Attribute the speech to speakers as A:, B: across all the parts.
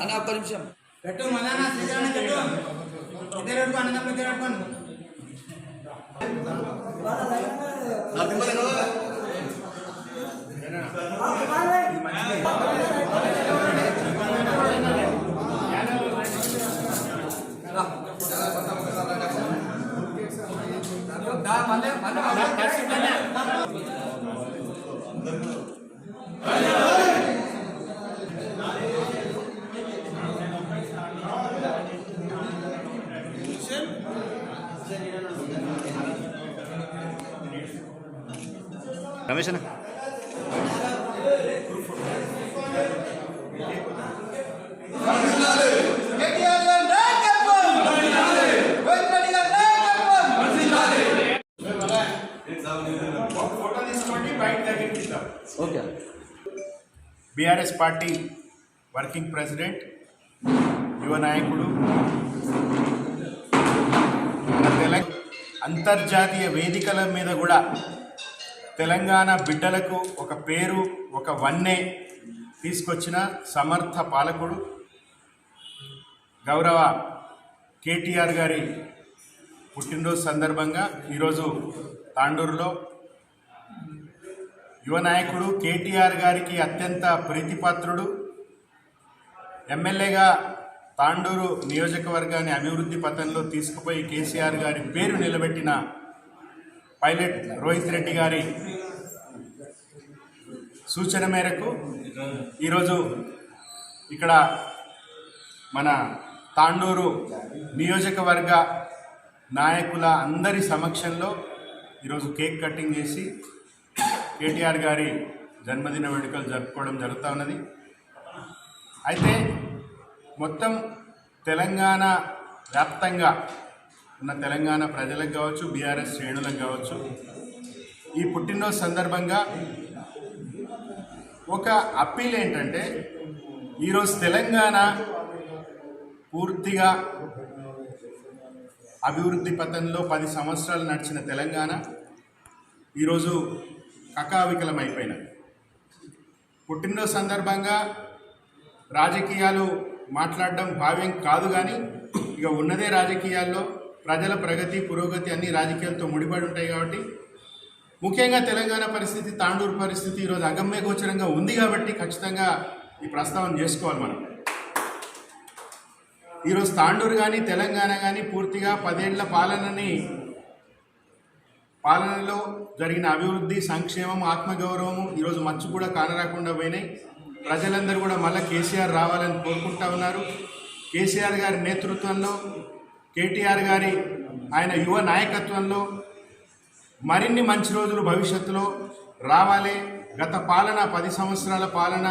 A: అన్న ఒక్క నిమిషం.
B: పెట్టు మళ్ళా శ్రీకరణ పెట్టు. ఇద్దరు పెట్టుకో అన్నదమ్ములు ఇద్దరు పెట్టుకోండి
C: రమేష్ అన్న
A: okay.
D: BRS party working president యువ నాయకుడు అంతర్జాతీయ వేదికల మీద కూడా తెలంగాణ బిడ్డలకు ఒక పేరు ఒక వన్నె తీసుకొచ్చిన సమర్థ పాలకుడు గౌరవ కేటీఆర్ గారి పుట్టినరోజు సందర్భంగా ఈరోజు తాండూరులో యువ నాయకుడు కేటీఆర్ గారికి అత్యంత ప్రీతిపాత్రుడు ఎమ్మెల్యేగా తాండూరు నియోజకవర్గాన్ని అభివృద్ధి పథంలో తీసుకుపోయి కేసీఆర్ గారి పేరు నిలబెట్టిన పైలట్ రోహిత్ రెడ్డి గారి సూచన మేరకు ఈరోజు ఇక్కడ మన తాండూరు నియోజకవర్గ నాయకుల అందరి సమక్షంలో ఈరోజు కేక్ కటింగ్ చేసి కేటీఆర్ గారి జన్మదిన వేడుకలు జరుపుకోవడం జరుగుతూ ఉన్నది. అయితే మొత్తం తెలంగాణ వ్యాప్తంగా ఉన్న తెలంగాణ ప్రజలకు కావచ్చు బీఆర్ఎస్ శ్రేణులకు కావచ్చు ఈ పుట్టినరోజు సందర్భంగా ఒక అప్పీల్ ఏంటంటే ఈరోజు తెలంగాణ పూర్తిగా అభివృద్ధి పథంలో పది సంవత్సరాలు నడిచిన తెలంగాణ ఈరోజు కకావికలమైపోయినది పుట్టినరోజు సందర్భంగా రాజకీయాలు మాట్లాడడం భావ్యం కాదు కానీ ఇక ఉన్నదే రాజకీయాల్లో ప్రజల ప్రగతి పురోగతి అన్ని రాజకీయాలతో ముడిపడి ఉంటాయి కాబట్టి ముఖ్యంగా తెలంగాణ పరిస్థితి తాండూరు పరిస్థితి ఈరోజు అగమ్య గోచరంగా ఉంది కాబట్టి ఖచ్చితంగా ఈ ప్రస్తావన చేసుకోవాలి మనం. ఈరోజు తాండూరు కానీ తెలంగాణ కానీ పూర్తిగా పదేళ్ళ పాలనని పాలనలో జరిగిన అభివృద్ధి సంక్షేమం ఆత్మగౌరవము ఈరోజు మచ్చు కూడా కానరాకుండా పోయినాయి. ప్రజలందరూ కూడా మళ్ళీ కేసీఆర్ రావాలని కోరుకుంటా ఉన్నారు. కేసీఆర్ గారి నేతృత్వంలో కేటీఆర్ గారి ఆయన యువ నాయకత్వంలో మరిన్ని మంచి రోజులు భవిష్యత్తులో రావాలి. గత పాలన పది సంవత్సరాల పాలన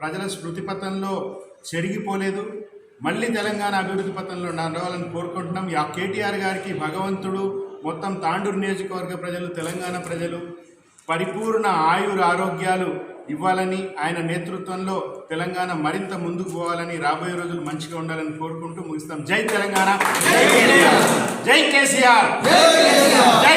D: ప్రజల స్మృతి పథంలో చెరిగిపోలేదు. మళ్ళీ తెలంగాణ అభివృద్ధి పథంలో నడవాలని కోరుకుంటున్నాం. ఆ కేటీఆర్ గారికి భగవంతుడు మొత్తం తాండూరు నియోజకవర్గ ప్రజలు తెలంగాణ ప్రజలు పరిపూర్ణ ఆయుర ఆరోగ్యాలు ఇవ్వాలని ఆయన నేతృత్వంలో తెలంగాణ మరింత ముందుకు పోవాలని రాబోయే రోజులు మంచిగా ఉండాలని కోరుకుంటూ ముగిస్తాం. జై తెలంగాణ! జై కేసీఆర్! జై